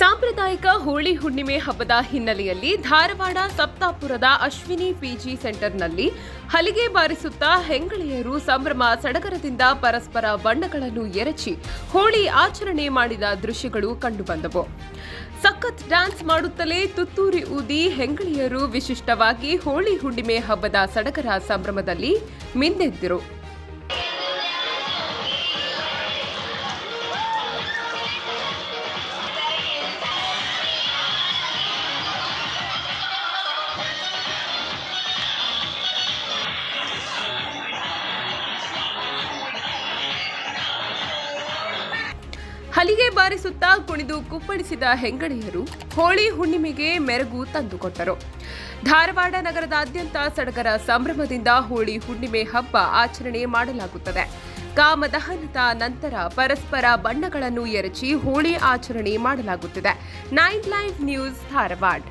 ಸಾಂಪ್ರದಾಯಿಕ ಹೋಳಿ ಹುಣ್ಣಿಮೆ ಹಬ್ಬದ ಹಿನ್ನೆಲೆಯಲ್ಲಿ ಧಾರವಾಡ ಸಪ್ತಾಪುರದ ಅಶ್ವಿನಿ ಪಿಜಿ ಸೆಂಟರ್ನಲ್ಲಿ ಹಲಿಗೆ ಬಾರಿಸುತ್ತಾ ಹೆಂಗಳೆಯರು ಸಂಭ್ರಮ ಸಡಗರದಿಂದ ಪರಸ್ಪರ ಬಣ್ಣಗಳನ್ನು ಎರಚಿ ಹೋಳಿ ಆಚರಣೆ ಮಾಡಿದ ದೃಶ್ಯಗಳು ಕಂಡುಬಂದವು. ಸಖತ್ ಡ್ಯಾನ್ಸ್ ಮಾಡುತ್ತಲೇ ತುತ್ತೂರಿ ಊದಿ ಹೆಂಗಳೆಯರು ವಿಶಿಷ್ಟವಾಗಿ ಹೋಳಿ ಹುಣ್ಣಿಮೆ ಹಬ್ಬದ ಸಡಗರ ಸಂಭ್ರಮದಲ್ಲಿ ಮಿಂದೆದ್ದರು. ಹಲಿಗೆ ಬಾರಿಸುತ್ತಾ ಕುಣಿದು ಕುಪ್ಪಳಿಸಿದ ಹೆಂಗಡಿಯರು ಹೋಳಿ ಹುಣ್ಣಿಮೆಗೆ ಮೆರಗು ತಂದುಕೊಟ್ಟರು. ಧಾರವಾಡ ನಗರದಾದ್ಯಂತ ಸಡಗರ ಸಂಭ್ರಮದಿಂದ ಹೋಳಿ ಹುಣ್ಣಿಮೆ ಹಬ್ಬ ಆಚರಣೆ ಮಾಡಲಾಗುತ್ತದೆ. ಕಾಮದಹನದ ನಂತರ ಪರಸ್ಪರ ಬಣ್ಣಗಳನ್ನು ಎರಚಿ ಹೋಳಿ ಆಚರಣೆ ಮಾಡಲಾಗುತ್ತಿದೆ. Nine live news Dharwad.